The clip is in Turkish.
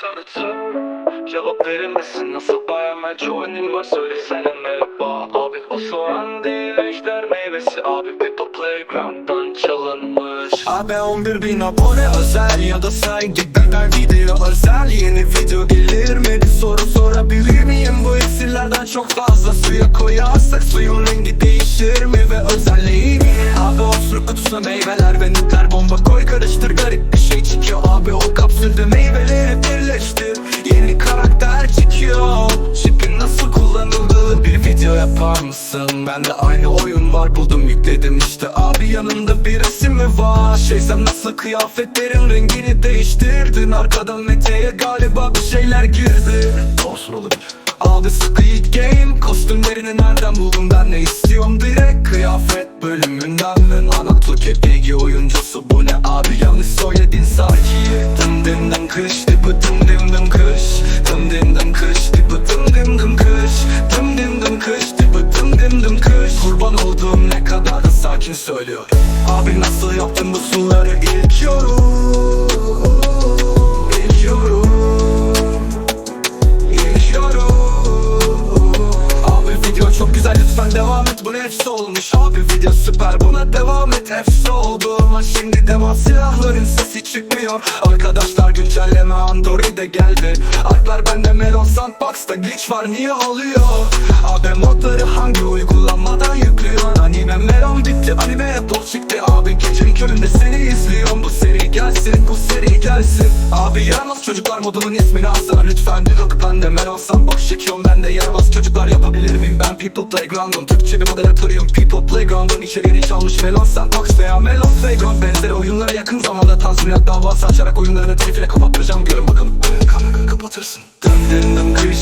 sanatı Cevap verilmesin nasıl bayanlar çoğunun var söylesene merhaba. Abi o soğan değil ejder meyvesi. Abi Peppa Playground'dan çalınmış. Abi 11 bin abone özel ya da saygıdeğer video özel. Yeni video gelir mi? Bir soru sorabilir miyim? Bu iksirlerden çok fazla suya koyarsak suyun rengi değişir mi? Ve özelliği? Abi osur kutusuna meyveler ve nükleer bomba koy. Karıştır garip mısın? Ben de aynı oyun var buldum yükledim işte. Abi yanında bir resim mi var? Şeysem nasıl kıyafetlerin rengini değiştirdin? Arkadan Mete'ye galiba bir şeyler girdi. Olsun olabilir Abi Squid Game Kostümlerini nereden buldun ben ne istiyorum direkt? Kıyafet bölümünden Anaklık hep bilgi oyuncusu bu ne abi? Yanlış söyledin sanki. Dım dım dım kış söylüyor. Abi nasıl yaptın bu suları? İlk yorum. İlk yorum. Yaşıyorum Abi video çok güzel lütfen devam et. Bu nefsi olmuş? Abi video süper buna devam et. Hepsi oldu Ama şimdi devam silahların sesi çıkmıyor. Arkadaşlar güncelleme Android'e geldi. Artlar bende Melon Sandbox'ta glitch var niye oluyor Abi modları hangi bitti anime çıktı Abi. Gecenin köründe seni izliyorum. Bu seri gelsin bu seri gelsin. Abi yaramaz çocuklar modunun ismini alsana. Lütfen Bir bakıp ben de Melon Sandbox çekiyorum. Ben de yaramaz çocuklar yapabilir miyim? Ben People Playground'um. Türkçe bir moderatörüyüm People Playground'un içeriğini çalmış Melon Sandbox veya Melon Playground. Benzeri oyunlara yakın zamanda tazminat davası açarak oyunlarını telifle kapattıracağım. Görün bakalım. Kanka kapatırsın. Dım dım dım kış